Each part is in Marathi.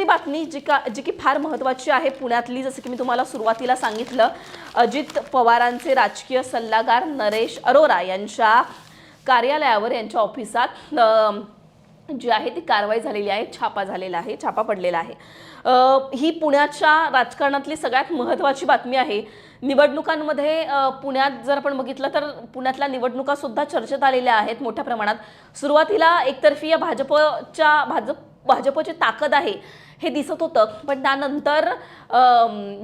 दुसरी बातमी जी का जी की फार महत्त्वाची आहे पुण्यातली जसं की मी तुम्हाला सुरुवातीला सांगितलं अजित पवारांचे राजकीय सल्लागार नरेश अरोरा यांच्या कार्यालयावर यांच्या ऑफिसात जी आहे ती कारवाई झालेली आहे छापा झालेला आहे छापा पडलेला आहे. ही पुण्याच्या राजकारणातली सगळ्यात महत्त्वाची बातमी आहे. निवडणुकांमध्ये पुण्यात जर आपण बघितलं तर पुण्यातल्या निवडणुका सुद्धा चर्चेत आलेल्या आहेत मोठ्या प्रमाणात. सुरुवातीला एकतर्फी या भाजपच्या भाजप भाजपची ताकद आहे. हे दिसत होतं. पण त्यानंतर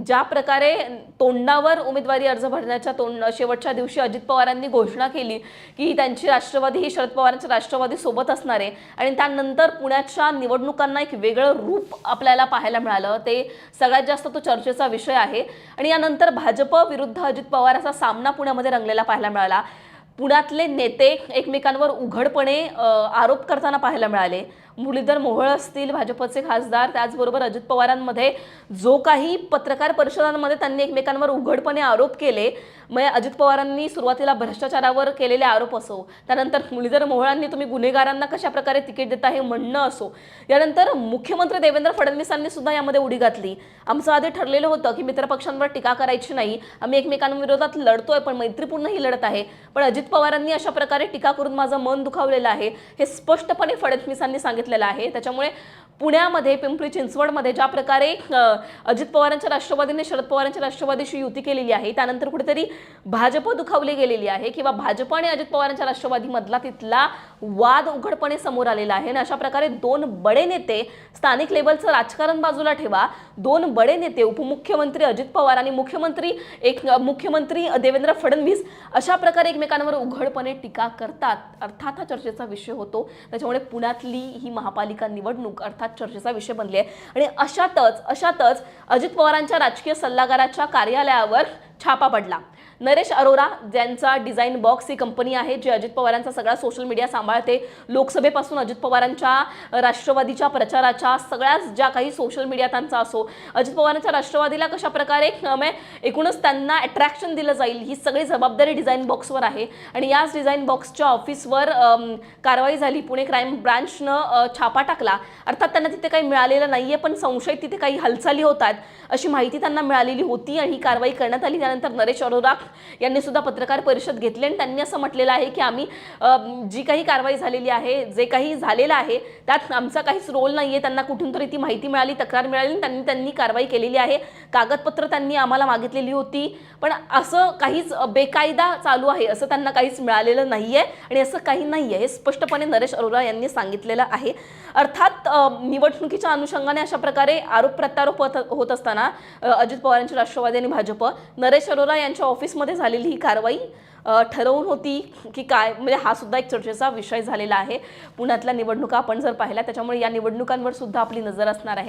ज्या प्रकारे तोंडावर उमेदवारी अर्ज भरण्याच्या तोंड शेवटच्या दिवशी अजित पवारांनी घोषणा केली की त्यांची राष्ट्रवादी ही शरद पवारांच्या राष्ट्रवादी सोबत असणार आहे. आणि त्यानंतर पुण्याच्या निवडणुकांना एक वेगळं रूप आपल्याला पाहायला मिळालं. ते सगळ्यात जास्त तो चर्चेचा विषय आहे. आणि यानंतर भाजप विरुद्ध अजित पवार असा सामना पुण्यामध्ये रंगलेला पाहायला मिळाला. पुण्यातले नेते एकमेकांवर उघडपणे आरोप करताना पाहायला मिळाले. मुरलीधर मोहोळ असतील भाजपचे खासदार त्याचबरोबर अजित पवारांमध्ये जो काही पत्रकार परिषदांमध्ये त्यांनी एकमेकांवर उघडपणे आरोप केले मग अजित पवारांनी सुरुवातीला भ्रष्टाचारावर केलेले आरोप असो त्यानंतर मुरलीधर मोहोळांनी तुम्ही गुन्हेगारांना कशा प्रकारे तिकीट देता हे म्हणणं असो यानंतर मुख्यमंत्री देवेंद्र फडणवीसांनी सुद्धा यामध्ये उडी घातली. आमचं आधी ठरलेलं होतं की मित्रपक्षांवर टीका करायची नाही आम्ही एकमेकांविरोधात लढतोय पण मैत्रीपूर्ण ही लढत आहे. पण अजित पवारांनी अशा प्रकारे टीका करून माझं मन दुखावलेलं आहे हे स्पष्टपणे फडणवीसांनी सांगितलेलं आहे. त्याच्यामुळे पुण्यामध्ये पिंपरी चिंचवडमध्ये ज्या प्रकारे अजित पवारांच्या राष्ट्रवादीने शरद पवारांच्या राष्ट्रवादीशी युती केलेली आहे त्यानंतर कुठेतरी भाजप दुखावली गेलेली आहे किंवा भाजप आणि अजित पवारांच्या राष्ट्रवादीमधला तिथला वाद उघडपणे समोर आलेला आहे. आणि अशा प्रकारे दोन बडे नेते स्थानिक लेवलचं राजकारण बाजूला ठेवा. दोन बडे नेते उपमुख्यमंत्री अजित पवार आणि मुख्यमंत्री एक मुख्यमंत्री देवेंद्र फडणवीस अशा प्रकारे एकमेकांवर उघडपणे टीका करतात. अर्थात हा चर्चेचा विषय होतो. त्याच्यामुळे पुण्यातली ही महापालिका निवडणूक अर्थात चर्चेचा विषय बनली आहे. आणि अशातच अशातच अजित पवारांच्या राजकीय सल्लागाराच्या कार्यालयावर छापा पडला. नरेश अरोरा ज्यांचा डिझाईन बॉक्स ही कंपनी आहे जी अजित पवारांचा सगळा सोशल मीडिया सांभाळते लोकसभेपासून अजित पवारांच्या राष्ट्रवादीच्या प्रचाराच्या सगळ्याच ज्या काही सोशल मीडिया त्यांचा असो अजित पवारांच्या राष्ट्रवादीला कशा प्रकारे एकूणच त्यांना अट्रॅक्शन दिलं जाईल ही सगळी जबाबदारी डिझाईन बॉक्सवर आहे. आणि याच डिझाईन बॉक्सच्या ऑफिसवर कारवाई झाली पुणे क्राईम ब्रँचनं छापा टाकला. अर्थात त्यांना तिथे काही मिळालेलं नाही आहे पण संशय तिथे काही हालचाली होतात अशी माहिती त्यांना मिळालेली होती आणि ही कारवाई करण्यात आली. त्यानंतर नरेश अरोरा यांनी सुद्धा पत्रकार परिषद घेतली आणि त्यांनी असं म्हटलेलं आहे की आम्ही जी काही कारवाई झालेली आहे जे काही झालेलं आहे त्यात आमचा काहीच रोल नाही आहे त्यांना कुठून तरी ती माहिती मिळाली तक्रार मिळाली आणि त्यांनी त्यांनी कारवाई केलेली आहे. कागदपत्र त्यांनी आम्हाला मागितलेली होती. पण असं काहीच बेकायदा चालू आहे असं त्यांना काहीच मिळालेलं नाही आहे आणि असं काही नाही आहे हे स्पष्टपणे नरेश अरोरा यांनी सांगितलेलं आहे. अर्थात निवडणुकीच्या अनुषंगाने अशा प्रकारे आरोप प्रत्यारोप होत असताना अजित पवारांची राष्ट्रवादी आणि भाजप नरेश अरोरा यांच्या ऑफिस ऑफिसमध्ये झालेली ही कारवाई ठरवून होती की काय म्हणजे हा सुद्धा एक चर्चेचा विषय झालेला आहे. पुण्यातल्या निवडणुका आपण जर पाहिल्या त्याच्यामुळे या निवडणुकांवर सुद्धा आपली नजर असणार आहे.